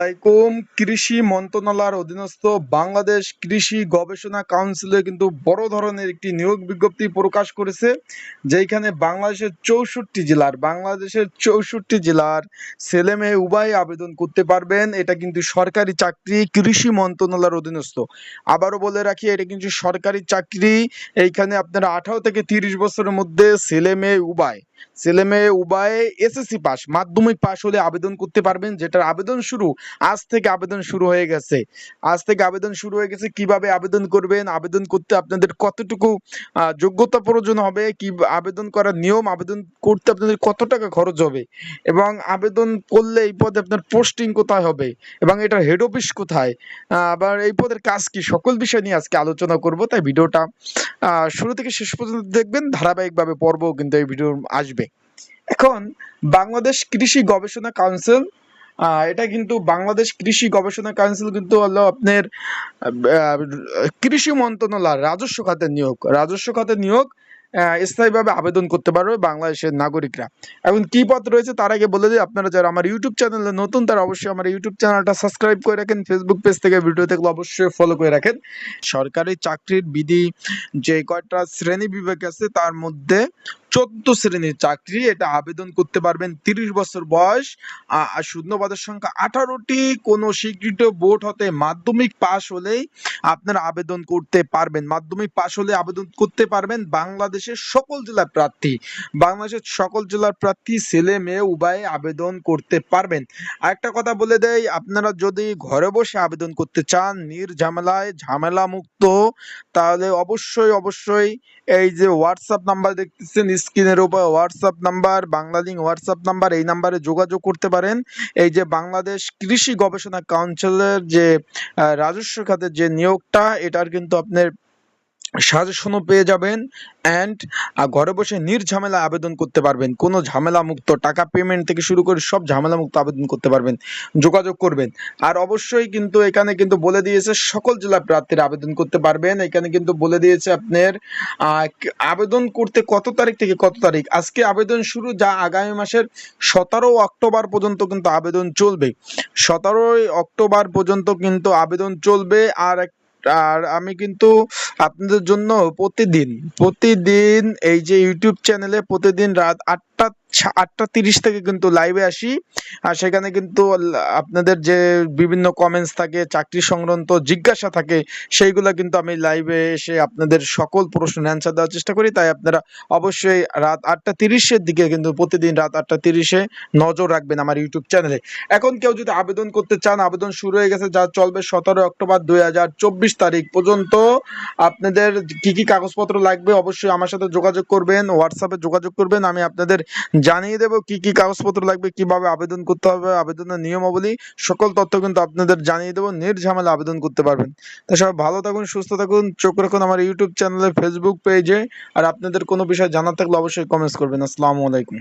আলাইকুম কৃষি মন্ত্রণালয়ের অধীনস্থ বাংলাদেশ কৃষি গবেষণা কাউন্সিলে কিন্তু বড় ধরনের একটি নিয়োগ বিজ্ঞপ্তি প্রকাশ করেছে যেখানে বাংলাদেশের চৌষট্টি জেলার, বাংলাদেশের চৌষট্টি জেলার ছেলে মেয়ে উভয় আবেদন করতে পারবেন। এটা কিন্তু সরকারি চাকরি, কৃষি মন্ত্রণালয়ের অধীনস্থ। আবারও বলে রাখি, এটা কিন্তু সরকারি চাকরি। এইখানে আপনারা আঠারো থেকে তিরিশ বছরের মধ্যে ছেলে মেয়ে উভয় ছেলে মেয়ে উভয়ে এসএসসি পাস, মাধ্যমিক পাস হলে আবেদন করতে পারবেন, যেটার আবেদন শুরু আজ থেকে আবেদন শুরু হয়ে গেছে। আজ থেকে আবেদন শুরু হয়ে গেছে, কীভাবে আবেদন করবেন, আবেদন করতে আপনাদের কতটুকু যোগ্যতা প্রয়োজন হবে, কি আবেদন করার নিয়ম, আবেদন করতে আপনাদের কত টাকা খরচ হবে, এবং আবেদন করলে এই পদে আপনার পোস্টিং কোথায় হবে, এবং এটার হেড অফিস কোথায় আবার এই পদের কাজ কি, সকল বিষয় নিয়ে আজকে আলোচনা করব, তাই ভিডিওটা শুরু থেকে শেষ পর্যন্ত দেখবেন, ধারাবাহিকভাবে পর্ব কিন্তু এই ভিডিও আসবে এখন বাংলাদেশ কৃষি গবেষণা কাউন্সিল এটা কিন্তু বাংলাদেশ কৃষি গবেষণা কাউন্সিল কিন্তু হলো আপনার কৃষি মন্ত্রণালয়, রাজস্ব খাতের নিয়োগ। রাজস্ব খাতের নিয়োগ স্থায়ীভাবে আবেদন করতে পারবে বাংলাদেশের নাগরিকরা। এখন কি পথ রয়েছে তার আগে বলে দিই, আপনারা যারা আমার ইউটিউব চ্যানেলে নতুন, তারা অবশ্যই আমার ইউটিউব চ্যানেলটা সাবস্ক্রাইব করে রাখেন। ফেসবুক পেজ থেকে ভিডিও দেখলে অবশ্যই ফলো করে রাখেন। সরকারি চাকরির বিধি যে কয়টা শ্রেণি বিভাগ আছে, তার মধ্যে চোদ্দ শ্রেণির চাকরি, এটা আবেদন করতে পারবেন তিরিশ বছর বয়স আর শূন্যপদের সংখ্যা আঠারোটি। কোনো স্বীকৃত বোর্ড হতে মাধ্যমিক পাশ হলেই আপনারা আবেদন করতে পারবেন। মাধ্যমিক পাশ হলে আবেদন করতে পারবেন বাংলাদেশের সকল জেলার প্রার্থী। বাংলাদেশের সকল জেলার প্রার্থী ছেলে, মেয়ে, উভয়ে আবেদন করতে পারবেন। আরেকটা কথা বলে দেয় আপনারা যদি ঘরে বসে আবেদন করতে চান নির্ঝামেলায় ঝামেলা মুক্ত তাহলে অবশ্যই অবশ্যই এই যে হোয়াটসঅ্যাপ নাম্বার দেখতেছেন স্ক্রিনের উপর WhatsApp number Banglalink WhatsApp number, এই নাম্বারে যোগাযোগ করতে পারেন। এই যে বাংলাদেশ কৃষি গবেষণা কাউন্সিলের যে রাজস্ব খাতের যে নিয়োগটা, এটার কিন্তু আপনার সাজেশনও পেয়ে যাবেন অ্যান্ড ঘরে বসে নির্ঝামেলা আবেদন করতে পারবেন। কোনো ঝামেলা মুক্ত টাকা পেমেন্ট থেকে শুরু করে সব ঝামেলা মুক্ত আবেদন করতে পারবেন। যোগাযোগ করবেন। আর অবশ্যই কিন্তু এখানে কিন্তু বলে দিয়েছে সকল জেলা প্রার্থীরা আবেদন করতে পারবেন। এখানে কিন্তু বলে দিয়েছে আপনার আবেদন করতে কত তারিখ থেকে কত তারিখ? আজকে আবেদন শুরু যা আগামী মাসের সতেরো অক্টোবর পর্যন্ত কিন্তু আবেদন চলবে। সতেরোই অক্টোবর পর্যন্ত কিন্তু আবেদন চলবে। আর এক আর আমি কিন্তু আপনাদের জন্য প্রতিদিন প্রতিদিন এই যে ইউটিউব চ্যানেলে প্রতিদিন রাত আটটা আটটা তিরিশ থেকে কিন্তু লাইভে আসি। আর সেখানে কিন্তু আপনাদের যে বিভিন্ন কমেন্টস থাকে, চাকরি সংক্রান্ত জিজ্ঞাসা থাকে, সেইগুলো কিন্তু আমি লাইভে এসে আপনাদের সকল প্রশ্নের অ্যান্সার দেওয়ার চেষ্টা করি। তাই আপনারা অবশ্যই রাত আটটা তিরিশের দিকে কিন্তু প্রতিদিন রাত আটটা তিরিশে নজর রাখবেন আমার ইউটিউব চ্যানেলে এখন কেউ যদি আবেদন করতে চান, আবেদন শুরু হয়ে গেছে, যা চলবে সতেরো অক্টোবর দুই হাজার চব্বিশ তারিখ পর্যন্ত। আপনাদের কি কি কাগজপত্র লাগবে অবশ্যই আমার সাথে যোগাযোগ করবেন হোয়াটসঅ্যাপে যোগাযোগ করবেন, আমি আপনাদের জানিয়ে দেবো কি কি কাগজপত্র লাগবে, কীভাবে আবেদন করতে হবে, আবেদনের নিয়মাবলী, সকল তথ্য কিন্তু আপনাদের জানিয়ে দেবো নির্ঝামেলা আবেদন করতে পারবেন। তো সবাই ভালো থাকুন, সুস্থ থাকুন, চোখ রাখুন আমার ইউটিউব চ্যানেলে ফেসবুক পেজে আর আপনাদের কোনো বিষয় জানার থাকলে অবশ্যই কমেন্টস করবেন। আসসালামু আলাইকুম।